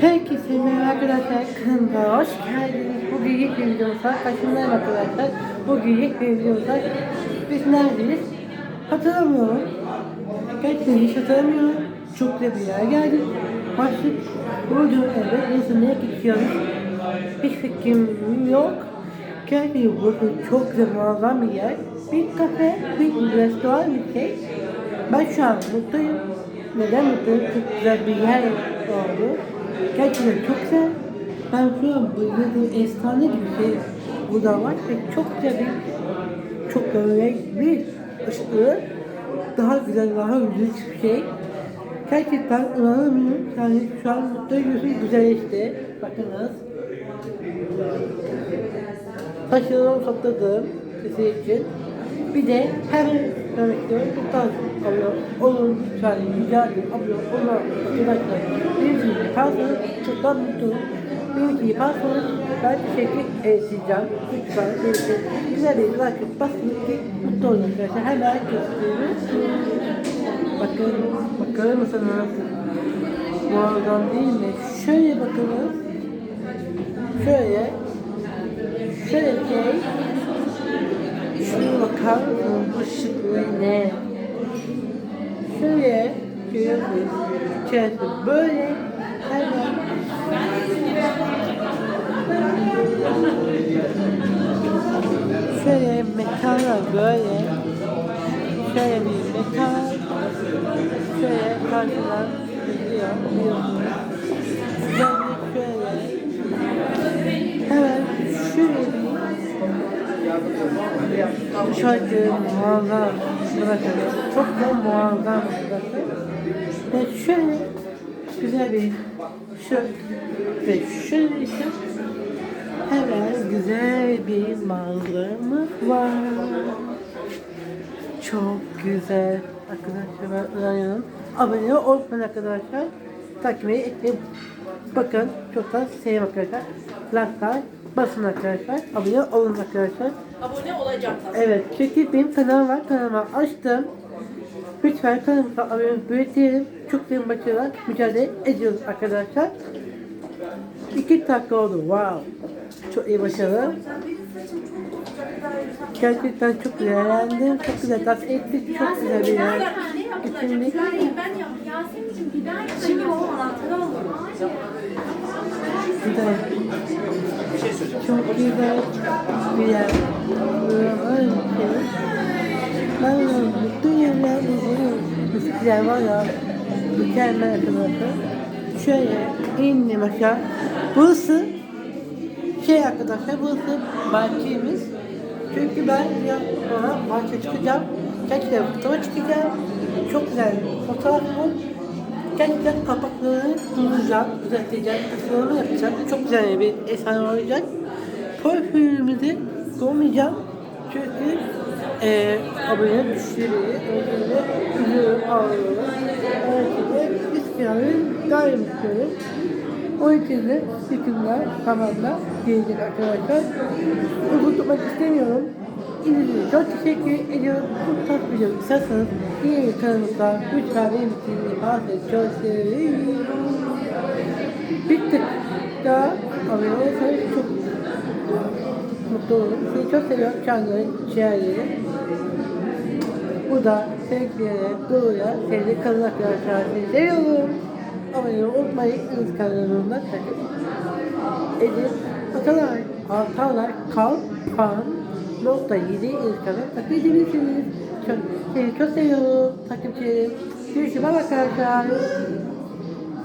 Herkese merhaba arkadaşlar. Kanalıma hoş geldiniz. Bugün ilk bir videomuzda karşınızdayım arkadaşlar. Bugün ilk bir videomuzda biz neredeyiz? Hatırlamıyorum. Gerçekten hiç hatırlamıyorum. Çok güzel bir yere geldik. Başlık buydu evet. Neyse nereye gidiyoruz? Hiç fikrim yok. Gerçekten burası çok güzel muazzam bir yer. Bir kafe, bir restoran bir şey. Ben şu an mutluyum. Neden mutluyum? Çok güzel bir yer oldu. Gerçekten çok güzel. Ben şu an bayıldım. Efsane gibi bir şey burada var ve çok güzel bir çok bir ışıklı daha güzel, daha güzel bir şey. Gerçekten inanamıyorum. Yani şu an mutluyum. Güzel işte. Bakınız. Taşlarımı topladım size için. Bir de her demek istiyorum. Çok daha abone olun. Lütfen rica ederim. Abone olun. Arkadaşlar. Bir şey yaparsanız çok daha mutlu olurum. Bir şey yaparsanız ben teşekkür edeceğim. Lütfen benim için güzel bir like basın ki mutlu olun arkadaşlar. Hemen gösteriyoruz. Bakın, bakar mısınız? Muazzam değil mi? Şöyle bakınız. Şöyle Şöyle bir şey. Şıklığı ne? Şöyle görüyorsunuz. İçerisi böyle hemen Şöyle mekanlar böyle Şöyle bir mekan Şöyle karşıdan gidiyor. Dışarıda muazzam bırakın. Çok da muazzam bırakın. Ve şöyle güzel bir şu ve şöyle ise hemen güzel bir manzaramız var. Çok güzel. Arkadaşlar ben. Abone olmayın arkadaşlar. Takip edin. Bakın çok da sevim arkadaşlar. Like'lar basın arkadaşlar. Abone olun arkadaşlar. Abone tabii. Evet çünkü benim kanalım var. Kanalıma açtım. Lütfen kanalımıza abone büyütelim. Çok büyük başarılar mücadele ediyoruz arkadaşlar. İki dakika oldu. Wow. Çok iyi başarı. Gerçekten çok güzellendim. Çok güzel dans ettik. Çok güzel bir yer. Daha Şimdi o anahtarı alalım. Güzel. Çok güzel bir yer. Ben bütün yerler. Müzikler var ya. Mükemmel arkadaşlar. Şöyle indim aşağı. Burası şey arkadaşlar burası bahçemiz. Çünkü ben ya sonra bahçe çıkacağım. Gerçekten fotoğraf çıkacağım. Çok güzel fotoğraf. Gerçekten kapaklarını duracağım, düzelteceğim, tasarımı yapacağım. Çok güzel bir efsane olacak. Profilimizi koymayacağım. Çünkü e, abone müşteriyi ödülü ağlıyorum. Onun de istiyorum, daim istiyorum. O için de fikrimler tamamen gelecek arkadaşlar. Uzun tutmak istemiyorum. İzlediğiniz çok teşekkür ediyorum. Bu tarz video isterseniz yeni kanalımızda lütfen benim için yaparsanız çok sevinirim. Bir tık daha abone çok mutlu olurum. Sizi çok seviyorum. Canları, ciğerleri. Bu da sevgilere, doğuya, sevgili kadın arkadaşlar sizi seviyorum. Abone olmayı. Kız kanalımda takip edin. Atalar, Altalar, Kalpan, nokta 7 Instagram takip edebilirsiniz. Çok, seni çok seviyorum takipçilerim. Görüşürüz arkadaşlar.